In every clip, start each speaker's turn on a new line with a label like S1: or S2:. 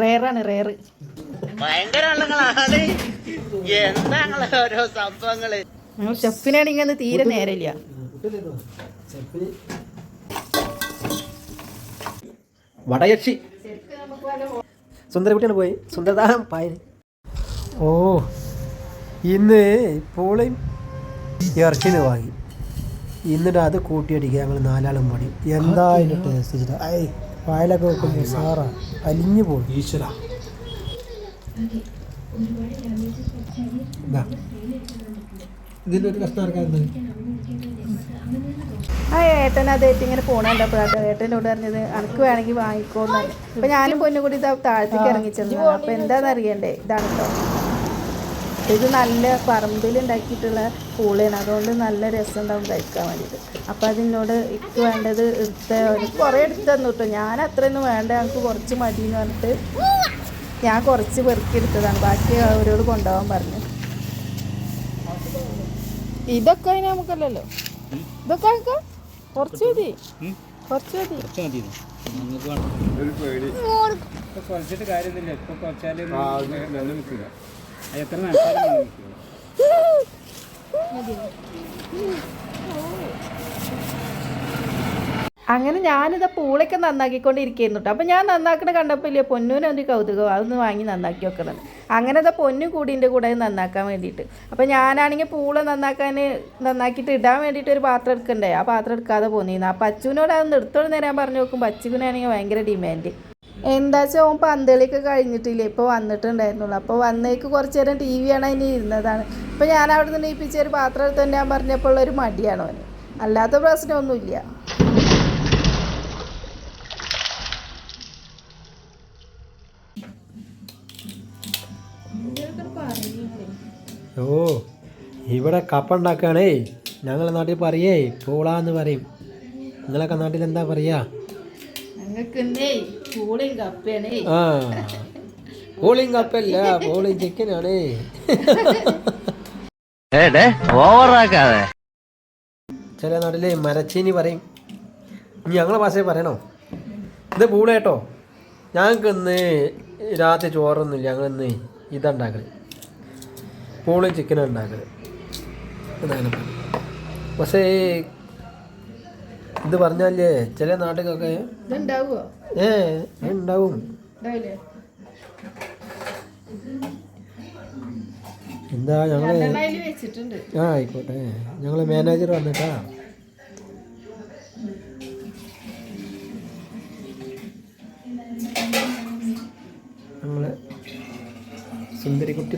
S1: റേറാണ് റേറ്.
S2: ഭയങ്കര ആളുകളാണ് എന്താ ഓരോ സംഭവങ്ങൾ?
S1: ഞങ്ങൾ ഷെഫിനാണെങ്കിൽ അന്ന് തീരെ നേരമില്ല.
S3: വടയക്ഷി. സുന്ദരകുട്ടിയാണ് പോയി. സുന്ദരദാഹം പായ ഓ ഇന്ന് പൂളയും ഇറച്ചിന് വാങ്ങി. എന്നിട്ട് അത് കൂട്ടിയടിക്കുക ഞങ്ങൾ നാലാളും പണി എന്തായാലും ടേസ്റ്റ് പായലൊക്കെ വെക്കുമ്പോൾ സാറാ അലിഞ്ഞു പോകും ഈശ്വര. ഇതിന്റെ ഒരു കഷ്ണം ഇറക്കാൻ
S1: ആ ഏട്ടൻ അതായിട്ട് ഇങ്ങനെ പോണ കണ്ടപ്പോഴാട്ടോ ഏട്ടനോട് പറഞ്ഞത് അനക്ക് വേണമെങ്കിൽ വാങ്ങിക്കോന്നു അപ്പൊ ഞാനും പൊന്നുകൂടി ഇതാ താഴത്തേക്ക് ഇറങ്ങി ചെന്നു അപ്പൊ എന്താണെന്ന് അറിയണ്ടേ? ഇതാണ് കേട്ടോ ഇത് നല്ല പറമ്പിൽ ഉണ്ടാക്കിയിട്ടുള്ള പൂളയാണ്. അതുകൊണ്ട് നല്ല രസം ഉണ്ടാവും കഴിക്കാൻ വേണ്ടിയിട്ട്. അപ്പം അതിനോട് എനിക്ക് വേണ്ടത് എടുത്ത എനിക്ക് കുറേ എടുത്ത് തന്നു കേട്ടോ ഞാൻ അത്രയൊന്നും വേണ്ട. ഞങ്ങൾക്ക് കുറച്ച് മതി എന്ന് പറഞ്ഞിട്ട് ഞാൻ കുറച്ച് പെറുക്കി എടുത്തതാണ്. ബാക്കി അവരോട് കൊണ്ടുപോകാൻ പറഞ്ഞു. ഇതൊക്കെ അതിന് നമുക്കല്ലല്ലോ? ഇതൊക്കെ കുറച്ച് മതി. കുറച്ച് മതി.
S4: ഇപ്പൊ കുറച്ചിട്ട് കാര്യമൊന്നുമില്ല ഇപ്പൊ കുറച്ചാലും എത്ര
S1: അങ്ങനെ ഞാനിത് പൂളൊക്കെ നന്നാക്കിക്കൊണ്ടിരിക്കുന്നു കേട്ടോ. അപ്പം ഞാൻ നന്നാക്കണ കണ്ടപ്പോൾ ഇല്ലേ പൊന്നൂന് ഒരു കൗതുകം. അതൊന്ന് വാങ്ങി നന്നാക്കി വെക്കണം അങ്ങനെ ഇതാ പൊന്നു കൂടിന്റെ കൂടെ അത് നന്നാക്കാൻ വേണ്ടിയിട്ട്. അപ്പം ഞാനാണെങ്കിൽ പൂള നന്നാക്കാൻ നന്നാക്കിയിട്ട് ഇടാൻ വേണ്ടിയിട്ട് ഒരു പാത്രം എടുക്കണ്ടേ? ആ പാത്രം എടുക്കാതെ പോന്നിരുന്നു ആ പച്ചുവിനോട് അതൊന്ന് എടുത്തോണ്ട് നേരം പറഞ്ഞു നോക്കും പച്ചുവിനാണെങ്കിൽ ഭയങ്കര ഡിമാൻഡ് എന്താ വെച്ചാൽ ഓൻ പന്തളിയൊക്കെ കഴിഞ്ഞിട്ടില്ലേ? ഇപ്പോൾ വന്നിട്ടുണ്ടായിരുന്നുള്ളൂ. അപ്പോൾ വന്നേക്ക് കുറച്ച് നേരം ടി വി ആണ് അതിന് ഇരുന്നതാണ്. ഇപ്പോൾ ഞാൻ അവിടെ നിന്ന് ഈ ഒരു പാത്രം എടുത്ത് ഞാൻ പറഞ്ഞപ്പോൾ ഒരു മടിയാണ് അവന് അല്ലാത്ത പ്രശ്നമൊന്നുമില്ല.
S3: ഓ ഇവിടെ കപ്പ ഉണ്ടാക്കുകയാണേ. ഞങ്ങളെ നാട്ടിൽ പറയേ പോളാന്ന് പറയും. നിങ്ങളൊക്കെ നാട്ടിൽ എന്താ പറയാ?
S1: ഞങ്ങൾക്ക് പൂളയും കപ്പയാണേ
S3: ആ പൂളിയും കപ്പല്ല പൂളിയും ചിക്കനാണ്
S2: ഓവറാക്കാതെ.
S3: ചില നാട്ടിൽ മരച്ചീനി പറയും. ഇനി ഞങ്ങളെ ഭാഷയിൽ പറയണോ? ഇത് പൂള കേട്ടോ. ഞങ്ങൾക്ക് ഇന്ന് രാത്രി ചോറൊന്നുമില്ല. ഞങ്ങൾ ഇന്ന് ഇതാ ഉണ്ടാക്കൽ പൂളയും ചിക്കനും ഉണ്ടാക്കൽ. ഇതാണ്. പക്ഷേ ഇത് പറഞ്ഞല്ലേ ചില നാട്ടിലൊക്കെ ഏ ഉണ്ടാവും എന്താ
S1: ഞങ്ങൾ
S3: ആ ആയിക്കോട്ടെ. ഞങ്ങൾ മാനേജർ വന്നിട്ടാ. ഞങ്ങൾ സുന്ദരിക്കുട്ടി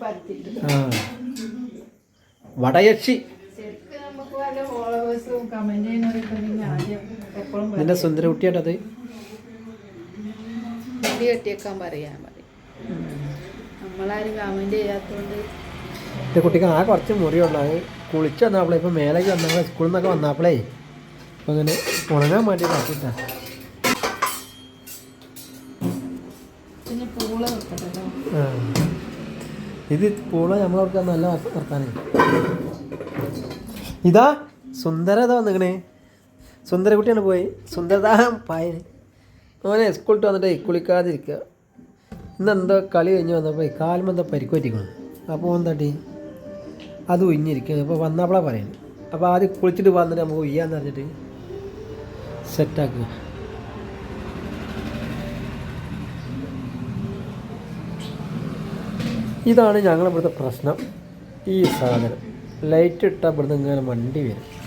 S1: പരത്തിട്ട്
S3: ആ. വടയക്ഷി.
S1: ഫോളോവേഴ്സും കമന്റ് ചെയ്യുന്നവരൊക്കെ ആദ്യം എപ്പോഴും
S3: നിന്റെ സുന്ദരക്കുട്ടിയാട്ടത്
S1: മുടി കെട്ടിയേക്കാൻ പറയാൻ മതി. നമ്മളാരും കമന്റ് ചെയ്യാത്തോണ്ട്
S3: എന്റെ കുട്ടിക്ക് ആ കുറച്ച് മുറിയുള്ളത് അത് കുളിച്ച് വന്നപ്പോളേ ഇപ്പം മേലേക്ക് വന്നപ്പോൾ സ്കൂളിൽ നിന്നൊക്കെ വന്നപ്പോളേ അപ്പോൾ ഇങ്ങനെ ഉണങ്ങാൻ വേണ്ടി
S1: നോക്കിട്ടാ പൂള വെക്കട്ടോ
S3: ആ. ഇത് പൂള നമ്മളവർക്ക് നല്ല വർ- വർത്താനേ. ഇതാ സുന്ദരത വന്നിങ്ങനെ സുന്ദരകുട്ടിയാണ് പോയി. സുന്ദരത പായ ഓനെ സ്കൂളിട്ട് വന്നിട്ട് കുളിക്കാതിരിക്കുക ഇന്ന് എന്തോ കളി കഴിഞ്ഞ് വന്നപ്പോൾ കാലുമ്പോൾ എന്തോ പരിക്ക് പറ്റിക്കണം അപ്പോൾ എന്താട്ടി? അത് ഉഞ്ഞിരിക്കുക അപ്പോൾ വന്നപ്പോഴാണ് പറയുന്നത് അപ്പോൾ ആദ്യം കുളിച്ചിട്ട് വന്നിട്ട് നമുക്ക് ഉയ്യാന്ന് പറഞ്ഞിട്ട് സെറ്റാക്കുക ഇതാണ് ഞങ്ങളിവിടുത്തെ പ്രശ്നം. ഈ സാധനം. ലൈറ്റ് ഇട്ടാൽ ഇവിടുന്ന് ഇങ്ങനെ വണ്ടി വരും.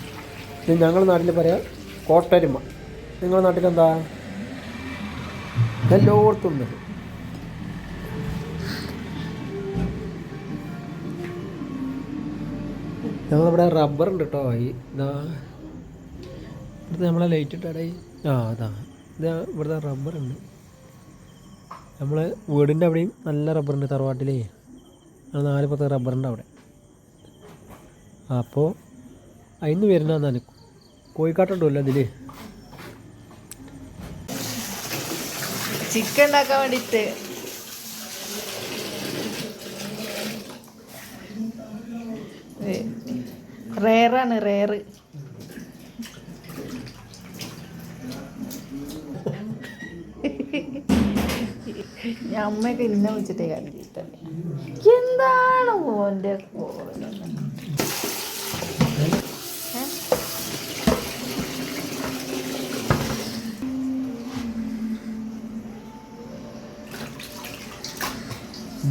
S3: ഇത് ഞങ്ങളുടെ നാട്ടിൽ പറയാം കോട്ടരുമ. നിങ്ങളുടെ നാട്ടിൽ എന്താ എല്ലായിടത്തും വരും ഞങ്ങളിവിടെ റബ്ബർ ഉണ്ട് കേട്ടോ ഈ ഇതാ ഇവിടുത്തെ നമ്മളെ ലൈറ്റ് ഇട്ടാടേ ആ അതാ. ഇത് ഇവിടുത്തെ റബ്ബർ ഉണ്ട്. നമ്മൾ വീടിന്റെ അവിടെയും നല്ല റബ്ബറുണ്ട് തറവാട്ടിലേ. ആ നാല് പത്ത് റബ്ബറുണ്ട് അവിടെ. അപ്പോൾ അതിന് വരുന്നതാണ് കോഴിക്കാട്ടുണ്ടല്ലോ ഇതിൽ.
S1: ചിക്കൻ ഉണ്ടാക്കാൻ വേണ്ടിട്ട്. റേറാണ് റേറ് ഞാൻ അമ്മയൊക്കെ ഇന്നെ വിളിച്ചിട്ടേ കണ്ടിട്ടല്ലേ എന്താണ് മോന്റെ കോലം?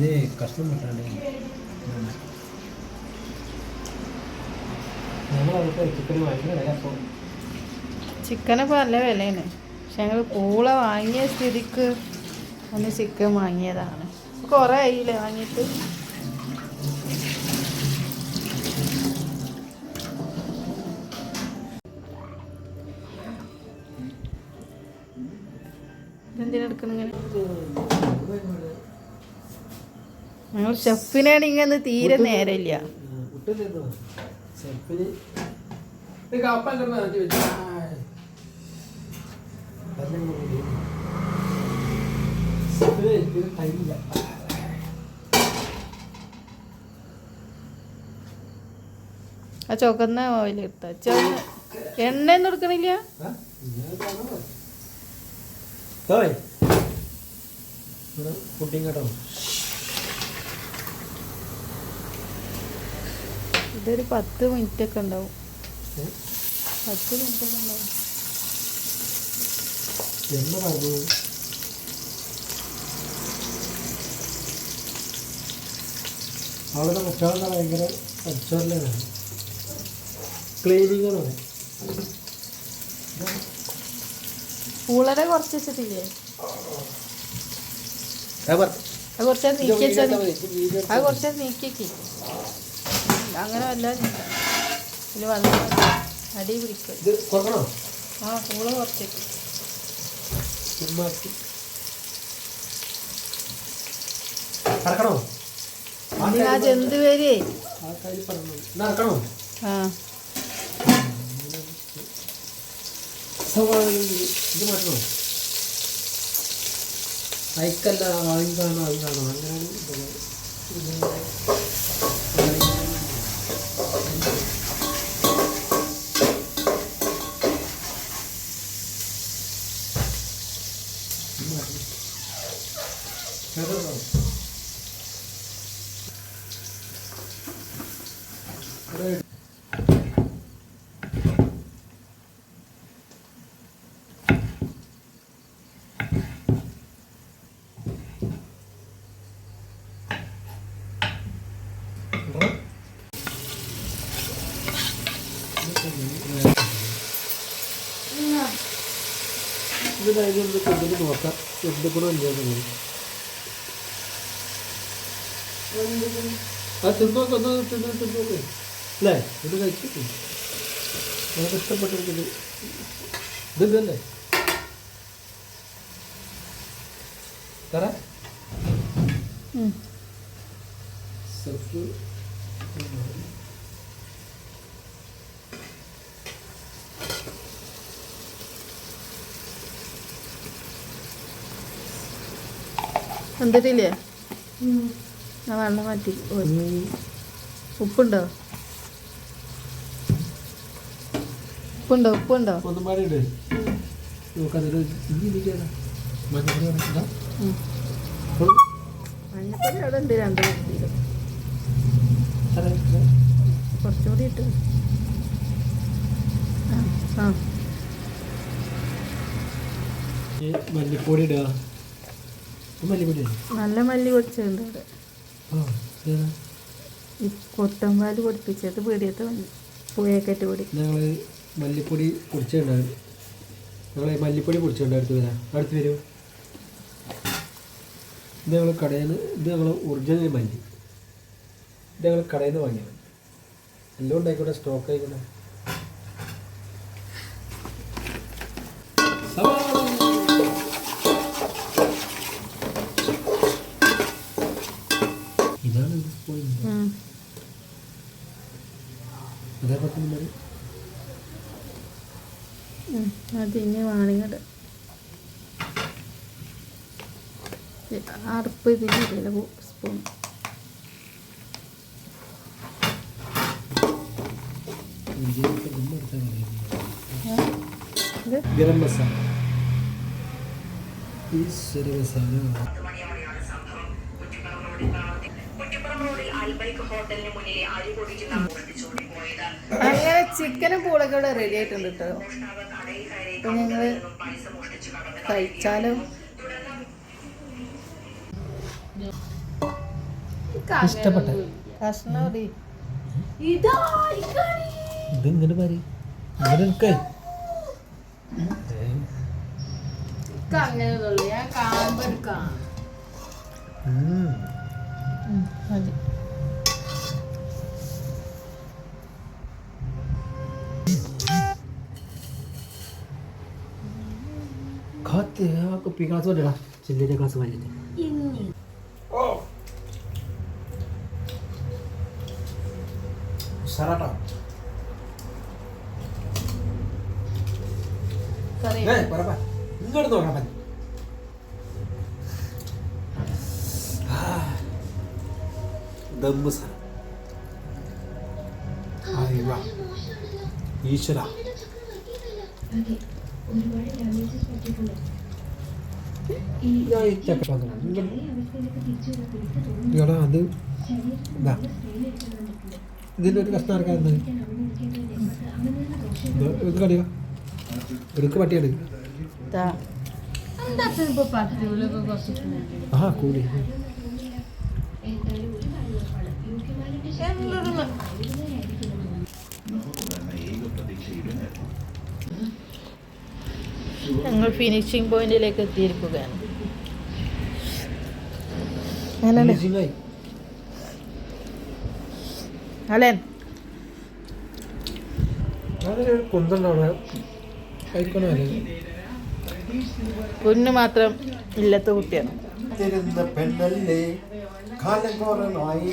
S3: ഇതേ కష్టం పెట్టండి അപ്പോൾ
S1: ചിക്കനൊക്കെ നല്ല വിലയാണ് പക്ഷെ ഞങ്ങൾ പൂള വാങ്ങിയ സ്ഥിതിക്ക് ഒന്ന് ചിക്കൻ വാങ്ങിയതാണ് കുറേ ആയില്ലേ വാങ്ങിയിട്ട് ഇതെന്തിനാ എടുക്കണം ഇങ്ങനെ ഞങ്ങൾ ഷെഫിനാണെങ്കിൽ ഇങ്ങനെ തീരെ നേരമില്ല. ആ ചുവന്ന ഓയിൽ എടുത്ത? ചുവന്ന എണ്ണയൊന്നും എടുക്കണില്ല?
S3: ഓയ് ഇവിടെ പുഡിങ് കേട്ടോ.
S1: ഇതൊരു പത്ത് മിനിറ്റ് ഒക്കെ ഉണ്ടാവും? പത്ത് മിനിറ്റ് ഒക്കെ ഉണ്ടാവും
S3: പറഞ്ഞു അവിടെ മുട്ടാളെന്ന് ഭയങ്കര പരിശോധനയാണ് ക്ലീനിങ് ആണ്.
S1: പൂളരെ കുറച്ച് വെച്ചിട്ടില്ലേ? അത് കുറച്ച് നീക്കി വെച്ചാൽ അത് കുറച്ച് നീക്കി വെക്കി. അങ്ങനെ വല്ല ഇതിൽ വന്ന് അടി പിടിക്കും. ആ
S3: കൂൾ കുറച്ചിട്ട്
S1: ആ ജന്തു പേര്.
S3: ആ ഇത് മാറ്റണോ? അയക്കല്ല ആദ്യം കാണണം അത് どうですか? ഇതിനൊന്ന് കൊണ്ടിട്ട് നോക്കാം. എന്ത് ഗുണം ഇല്ലാന്ന് ആ തിന്നോക്ക് ഒന്ന് തിന്ന് തിന്നോക്കെ അല്ലേ? ഇത് കഴിച്ചിട്ടില്ല നമുക്ക് ഇഷ്ടപ്പെട്ടിരിക്കുന്നത്. ഇതല്ലേ? തറ
S1: ഉം.
S3: സെൽഫ്
S1: എന്തിട്ടില്ലേ ആ വെള്ളം മാറ്റി ഉപ്പുണ്ടോ? ഉപ്പുണ്ടോ? ഉപ്പുണ്ടോ?
S3: മഞ്ഞപ്പൊടി
S1: അവിടെ ഉണ്ട് രണ്ട്. കുറച്ചുകൂടി ഇട്ട്. ആ
S3: മല്ലിപ്പൊടി ഇടുക.
S1: നല്ല മല്ലി പൊടിച്ചുണ്ട് അവിടെ? ഈ കൊത്തമ്പാൽ പൊടിപ്പിച്ചത് പീടിയത്തെ മല്ലി പുഴയൊക്കെ പൊടി.
S3: ഞങ്ങൾ മല്ലിപ്പൊടി പൊടിച്ചിട്ടുണ്ടായിരുന്നു. ഞങ്ങൾ മല്ലിപ്പൊടി പൊടിച്ചിട്ടുണ്ട്. അടുത്ത് വരാം. അടുത്ത് വരൂ. ഇത് ഞങ്ങൾ കടയിൽ നിന്ന് ഇത് ഞങ്ങൾ ഒറിജിനൽ മല്ലി. ഇത് ഞങ്ങൾ കടയിൽ നിന്ന് വാങ്ങിയത് എല്ലാം ഉണ്ടായിക്കോട്ടെ സ്റ്റോക്ക് ആയിക്കോട്ടെ.
S1: ഉം.
S3: അതേപോലെ തന്നെ മതി.
S1: അത് ഇനി വാണിങ്ങട് അറുപ്പ് ഇതിലില്ല സ്പൂൺ
S3: ഗരം മസാല ഈശ്വര ബസാരം.
S1: അങ്ങനെ ചിക്കനും പൂളൊക്കെ ഇവിടെ റെഡി ആയിട്ടുണ്ട് കേട്ടോ അപ്പൊ ഞങ്ങൾ കഴിച്ചാലും
S3: ഇഷ്ടപ്പെട്ട?
S1: കഷ്ണം.
S3: ഇത് ഇങ്ങനെ
S1: മതി.
S3: കാത്ത് ആ കുപ്പി ഗ്ലാസ് കൊണ്ടിടാ ചില്ലിന്റെ ഗ്ലാസ് വാങ്ങിയിട്ട് ഉഷാറാട്ടോ
S1: കറി
S3: ഏയ് പറപ്പാ ഇങ്ങോട്ട് നോക്കാം പറ്റി ദമ്മ് സാധനം അയ്യോ ഈശ്വര ഞാൻ എടാ അത് ഇതാ ഇതിന്റെ ഒരു കഷ്ണം ഇറക്കാറുണ്ട് ഇത് ഇത് കടിയാ എടുക്ക് പട്ടിയാണ്.
S1: ദാ.
S3: ആ കൂടി
S1: ഞങ്ങൾ ഫിനിഷിംഗ് പോയിന്റിലേക്ക് എത്തിയിരിക്കുകയാണ്. അലൻ. മാത്രം ഇല്ലത്തെ കുട്ടിയാണ്.
S3: പെണ്ണല്ലേ? കാലം കുറവായി.